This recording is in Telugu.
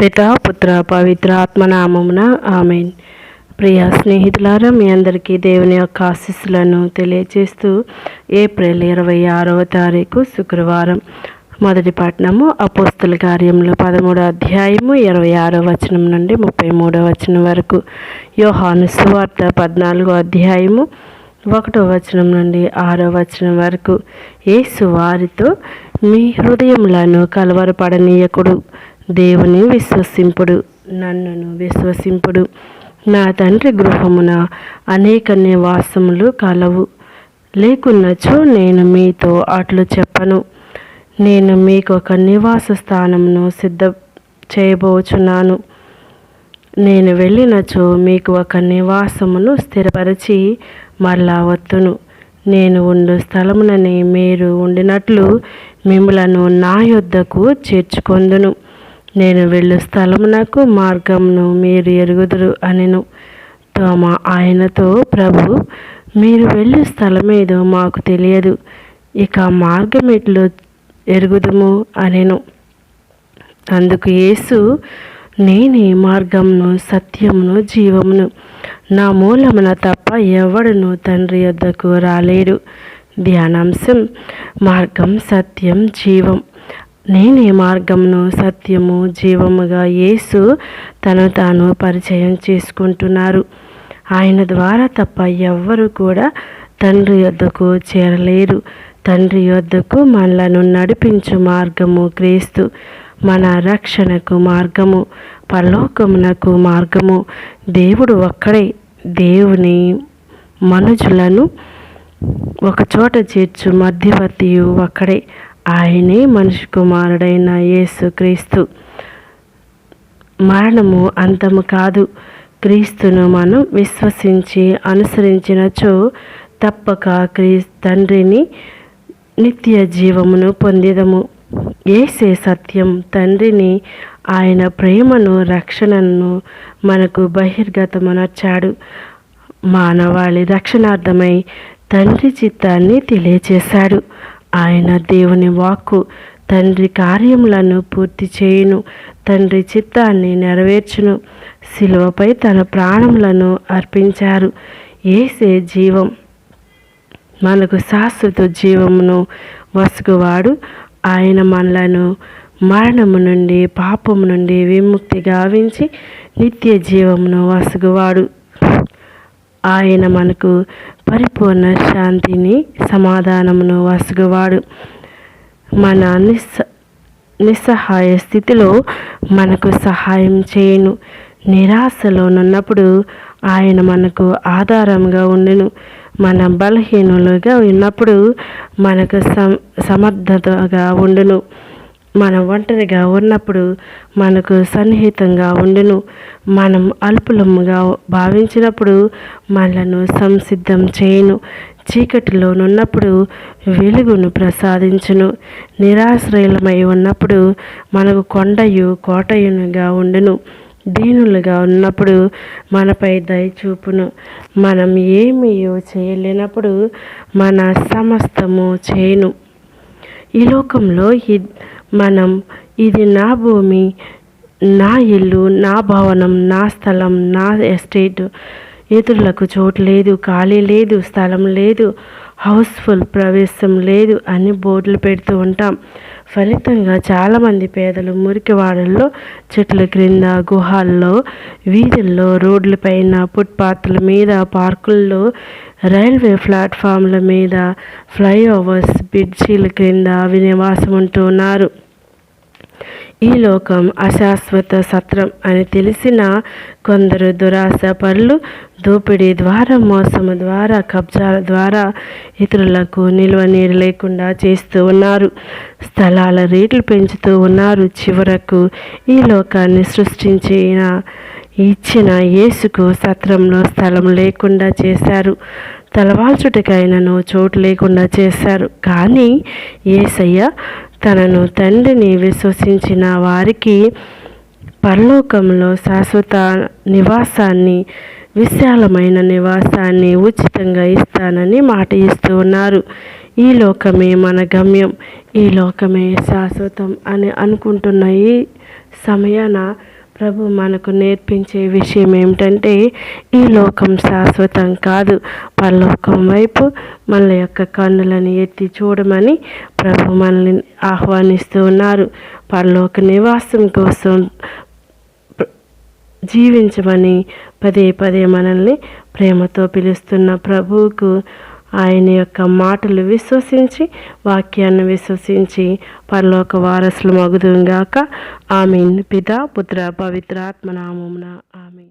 పిత పుత్ర పవిత్ర ఆత్మనామమున ఆమెన్. ప్రియ స్నేహితులారా మీ అందరికీ దేవుని యొక్క ఆశీస్సులను తెలియజేస్తూ ఏప్రిల్ ఇరవై ఆరవ తారీఖు శుక్రవారం. మొదటి పట్టణము అపోస్తుల కార్యంలో పదమూడో అధ్యాయము ఇరవై ఆరో వచనం నుండి ముప్పై మూడో వచనం వరకు. యోహాను సువార్త పద్నాలుగో అధ్యాయము ఒకటో వచనం నుండి ఆరో వచనం వరకు. యేసు వారితో మీ హృదయములను కలవరపడనీయకుడు దేవుని విశ్వసింపుడు నన్నును విశ్వసింపుడు. నా తండ్రి గృహమున అనేక నివాసములు కలవు. లేకున్నచో నేను మీతో అట్లు చెప్పను. నేను మీకు ఒక నివాస స్థానమును సిద్ధ చేయబోచున్నాను. నేను వెళ్ళినచో మీకు ఒక నివాసమును స్థిరపరిచి మరలా వత్తును. నేను ఉండు స్థలమునని మీరు ఉండినట్లు మిమ్మలను నా యొద్దకు చేర్చుకొందును. నేను వెళ్ళు స్థలమునకు మార్గమును మీరు ఎరుగుదురు అనెను. తోమ ఆయనతో ప్రభు మీరు వెళ్ళు స్థలమేదో మాకు తెలియదు. ఇక మార్గం ఎట్లు ఎరుగుదుము అనెను. అందుకు యేసు నేనే మార్గమును సత్యమును జీవమును. నా మూలమున తప్ప ఎవడును తండ్రి యొద్దకు రాలేడు ధ్యానాంశం మార్గం సత్యం జీవం. నేనే మార్గమును సత్యము జీవముగా యేసు తను తాను పరిచయం చేసుకుంటున్నారు. ఆయన ద్వారా తప్ప ఎవ్వరు కూడా తండ్రి యొద్దకు చేరలేరు. తండ్రి యొద్దకు మనలను నడిపించు మార్గము క్రీస్తు. మన రక్షణకు మార్గము పరలోకమునకు మార్గము. దేవుడు ఒక్కడే. దేవుని మనుజులను ఒకచోట చేర్చు మధ్యవర్తియు ఒక్కడే. ఆయనే మనిషి కుమారుడైన యేసు క్రీస్తు మరణము అంతము కాదు. క్రీస్తును మనం విశ్వసించి అనుసరించినచో తప్పక క్రీ తండ్రిని నిత్య జీవమును పొందిదము. ఏసే సత్యం తండ్రిని ఆయన ప్రేమను రక్షణను మనకు బహిర్గతమనర్చాడు మానవాళి రక్షణార్థమై తండ్రి చిత్తాన్ని తెలియచేశాడు. ఆయన దేవుని వాక్కు తండ్రి కార్యములను పూర్తి చేయును. తండ్రి చిత్తాన్ని నెరవేర్చును. శిలువపై తన ప్రాణములను అర్పించారు. ఏసే జీవం మనకు శాశ్వత జీవమును వసుగువాడు. ఆయన మనలను మరణము నుండి పాపము నుండి విముక్తి గావించి నిత్య జీవమును వసుగువాడు. ఆయన మనకు పరిపూర్ణ శాంతిని సమాధానమును వసుగువాడు. మన నిస్స నిస్సహాయ స్థితిలో మనకు సహాయం చేయను. నిరాశలోనున్నప్పుడు ఆయన మనకు ఆధారంగా ఉండును. మన బలహీనులుగా ఉన్నప్పుడు మనకు సమ సమర్థతగా ఉండును. మనం ఒంటరిగా ఉన్నప్పుడు మనకు సన్నిహితంగా ఉండును. మనం అల్పులముగా భావించినప్పుడు మనలను సంసిద్ధం చేయను. చీకటిలోనున్నప్పుడు వెలుగును ప్రసాదించును. నిరాశ్రయులమై ఉన్నప్పుడు మనకు కొండయు కోటయునుగా ఉండును. దీనులుగా ఉన్నప్పుడు మనపై దయచూపును మనం ఏమీ చేయలేనప్పుడు మన సమస్తము చేయను. ఈ లోకంలో మనం ఇది నా భూమి నా ఇల్లు నా భవనం నా స్థలం నా ఎస్టేట్. ఇతరులకు చోటు లేదు ఖాళీ లేదు స్థలం లేదు హౌస్ఫుల్ ప్రవేశం లేదు అని బోర్డులు పెడుతూ ఉంటాం. ఫలితంగా చాలామంది పేదలు మురికివాడల్లో చెట్ల క్రింద గుహాల్లో వీధుల్లో రోడ్లపైన ఫుట్పాత్ల మీద పార్కుల్లో రైల్వే ప్లాట్ఫామ్ల మీద ఫ్లైఓవర్స్ బ్రిడ్జీల క్రింద నివాసం ఉంటున్నారు ఈ లోకం అశాశ్వత సత్రం అని తెలిసిన కొందరు దురాశ పరులు దోపిడీ ద్వారా మోసము ద్వారా కబ్జాల ద్వారా ఇతరులకు నిల్వ నీరు లేకుండా చేస్తూ ఉన్నారు. స్థలాల రేట్లు పెంచుతూ ఉన్నారు. చివరకు ఈ లోకాన్ని సృష్టించిన ఇచ్చిన యేసుకు సత్రంలో స్థలం లేకుండా చేశారు. తలవాల్చుటకైనను చోటు లేకుండా చేశారు. కానీ ఏసయ్య తనను తండ్రిని విశ్వసించిన వారికి పరలోకంలో శాశ్వత నివాసాన్ని విశాలమైన నివాసాన్ని ఉచితంగా ఇస్తానని మాట ఇస్తూ ఉన్నారు. ఈ లోకమే మన గమ్యం ఈ లోకమే శాశ్వతం అని అనుకుంటున్న ఈ సమయాన ప్రభు మనకు నేర్పించే విషయం ఏమిటంటే ఈ లోకం శాశ్వతం కాదు. పరలోకం వైపు మన యొక్క కన్నులను ఎత్తి చూడమని ప్రభు మనల్ని ఆహ్వానిస్తూ ఉన్నారు. పరలోక నివాసం కోసం జీవించమని పదే పదే మనల్ని ప్రేమతో పిలుస్తున్న ప్రభువుకు ఆయన యొక్క మాటలు విశ్వసించి వాక్యాన్ని విశ్వసించి పరలోక వారసులు మగుదుగాక ఆమెన్. పిత పుత్ర పవిత్ర ఆత్మనామమున ఆమెన్.